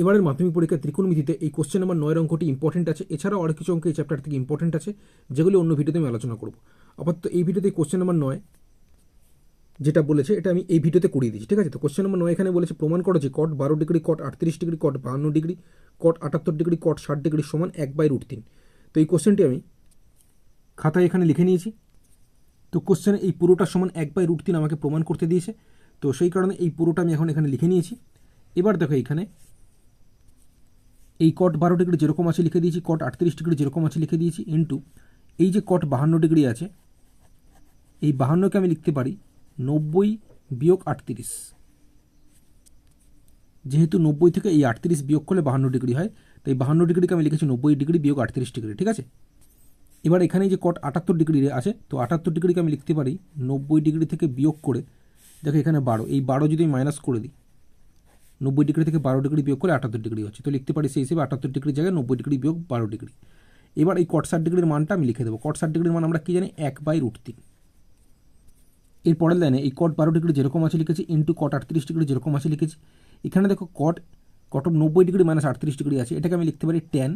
এবারের মাধ্যমিক পরীক্ষার ত্রিকোণমিতিতে এই কোশ্চেন নাম্বার নয়ের অঙ্কটি ইম্পর্টেন্ট আছে। এছাড়াও আরও কিছু অঙ্ক এই চ্যাপ্টার থেকে ইম্পর্টেন্ট আছে, যেগুলি অন্য ভিডিওতে আমি আলোচনা করব। আপাতত এই ভিডিওতে কোশ্চেন নাম্বার নয় যেটা বলেছে, এটা আমি এই ভিডিওতে করিয়ে দিচ্ছি, ঠিক আছে? তো কোশ্চেন নম্বর নয় এখানে বলেছে, প্রমাণ করো যে কট বারো ডিগ্রি কট আটত্রিশ ডিগ্রি কট বাহান্ন ডিগ্রি কট আটাত্তর ডিগ্রি কট ষাট ডিগ্রি সমান এক বাই রুট তিন। তো এই কোশ্চেনটি আমি খাতায় এখানে লিখে নিয়েছি। তো কোশ্চেনে এই পুরোটা সমান এক বাই রুট তিন আমাকে প্রমাণ করতে দিয়েছে। তো সেই কারণে এই পুরোটা আমি এখন এখানে লিখে নিয়েছি। এবার দেখো এখানে এই কট বারো ডিগ্রি যেরকম আছে লিখে দিয়েছি কট আটত্রিশ ডিগ্রি যেরকম আছে লিখে দিয়েছি ইন্টু এই যে কট বাহান্ন ডিগ্রি আছে, এই বাহান্নকে আমি লিখতে পারি নব্বই বিয়োগ আটত্রিশ। যেহেতু নব্বই থেকে এই আটত্রিশ বিয়োগ করলে বাহান্ন ডিগ্রি হয়, তাই বাহান্ন ডিগ্রিকে আমি লিখেছি নব্বই ডিগ্রি বিয়োগ আটত্রিশ ডিগ্রি, ঠিক আছে? এবার এখানে যে কট আটাত্তর ডিগ্রি আছে, তো আটাত্তর ডিগ্রিকে আমি লিখতে পারি নব্বই ডিগ্রি থেকে বিয়োগ করে, দেখো এখানে বারো, এই বারো যদি আমি মাইনাস করে দিই নব্বই ডিগ্রি থেকে বারো ডিগ্রি বিয়োগ করে আটাত্তর ডিগ্রি হচ্ছে। তো লিখতে পারি সেই হিসেবে আটাত্তর ডিগ্রির জায়গায় নব্বই ডিগ্রি বিয়োগ বারো ডিগ্রি। এবার এই কট ষাট ডিগ্রির মানটা আমি লিখে দেবো। কট ষাট ডিগ্রির মান আমরা কী জানি? এক বাই রুট তিন। এর পরের লাইনে এই কট বারো ডিগ্রি যেরকম আছে লিখেছি ইন্টু কট আটত্রিশ ডিগ্রি যেরকম আছে লিখেছি। এখানে দেখো কট কট নব্বই ডিগ্রি মাইনাস আটত্রিশ ডিগ্রি আছে। এটাকে আমি লিখতে পারি টেন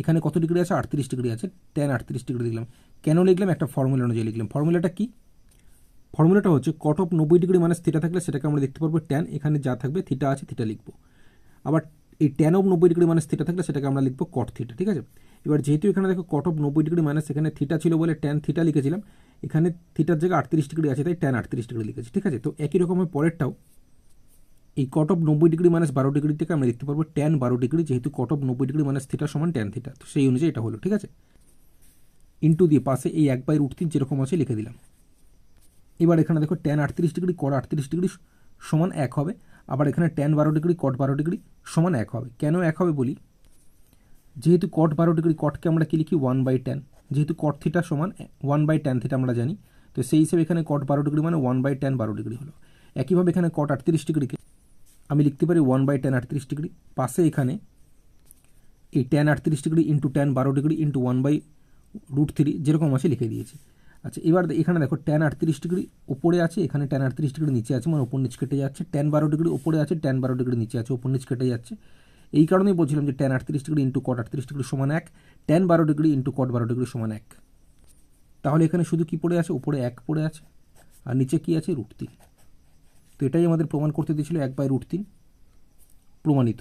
এখানে কত ডিগ্রি আছে? আটত্রিশ ডিগ্রি আছে। টেন আটত্রিশ ডিগ্রি লিখলাম। কেন লিখলাম? একটা ফর্মুলা অনুযায়ী লিখলাম। ফর্মুলাটা কি? ফর্মুলাটা হচ্ছে কট অফ নব্বই ডিগ্রি মাইনাস থিটা থাকলে সেটাকে আমরা দেখতে পারব ট্যান এখানে যা থাকবে থিটা আছে থিটা লিখব। আবার এই টেন অফ নব্বই ডিগ্রি মাইনাস থিটা থাকলে সেটাকে আমরা লিখব কট থিটা ঠিক আছে? এবার যেহেতু এখানে দেখো কট অফ নব্বই ডিগ্রি মাইনাস এখানে থিটা ছিল বলে টেন থিটা লিখেছিলাম, এখানে থিটার জায়গায় আটত্রিশ ডিগ্রি আছে, তাই টেন আটত্রিশ ডিগ্রি লিখেছি, ঠিক আছে? তো একই রকমের পরেরটাও, এই কট অফ নব্বই ডিগ্রি মাইনাস বারো ডিগ্রি থেকে আমরা লিখতে পারব টেন বারো ডিগ্রি যেহেতু কট অফ নব্বই ডিগ্রি মাইনাস থিটা সমান টেন থিটা তো সেই অনুযায়ী এটা হলো, ঠিক আছে? ইন্টু দিয়ে পাশে এই এক বাই রুট তিন যেরকম আছে লিখে দিলাম। এবার এখানে দেখো টেন আটত্রিশ ডিগ্রি কট আটত্রিশ ডিগ্রি সমান এক হবে। আবার এখানে টেন বারো ডিগ্রি কট বারো ডিগ্রি সমান এক হবে। কেন এক হবে বলি? যেহেতু কট বারো ডিগ্রি কটকে আমরা কি লিখি? ওয়ান বাই টেন যেহেতু কট থিটা সমান ওয়ান বাই টেন থিটা আমরা জানি, তো সেই হিসেবে এখানে কট বারো ডিগ্রি মানে ওয়ান বাই টেন বারো ডিগ্রি হলো। একইভাবে এখানে কট আটত্রিশ ডিগ্রিকে আমি লিখতে পারি ওয়ান বাই টেন আটত্রিশ ডিগ্রি। পাশে এখানে এই টেন আটত্রিশ ডিগ্রি ইন্টু টেন বারো degree into one by root three যেরকম আছে লিখে দিয়েছি। আচ্ছা এবার এখানে দেখো টেন আটত্রিশ ডিগ্রি উপরে আছে, এখানে টেন আটত্রিশ ডিগ্রি নিচে আছে মানে ওপর নিচ কেটে যাচ্ছে। টেন বারো ডিগ্রি উপরে আছে টেন বারো ডিগ্রি নিচে আছে ওপর নিচ কেটে যাচ্ছে। এই কারণেই বলছিলাম যে টেন আটত্রিশ ডিগ্রি ইন্টু কট আটত্রিশ ডিগ্রি সমান এক টেন বারো ডিগ্রি ইন্টু কট বারো ডিগ্রি সমান এক। তাহলে এখানে শুধু কি পড়ে আছে? উপরে এক পড়ে আছে, আর নিচে কি আছে? রুট তিন। তো এটাই আমাদের প্রমাণ করতে দিয়েছিল এক বাই রুট তিন, প্রমাণিত।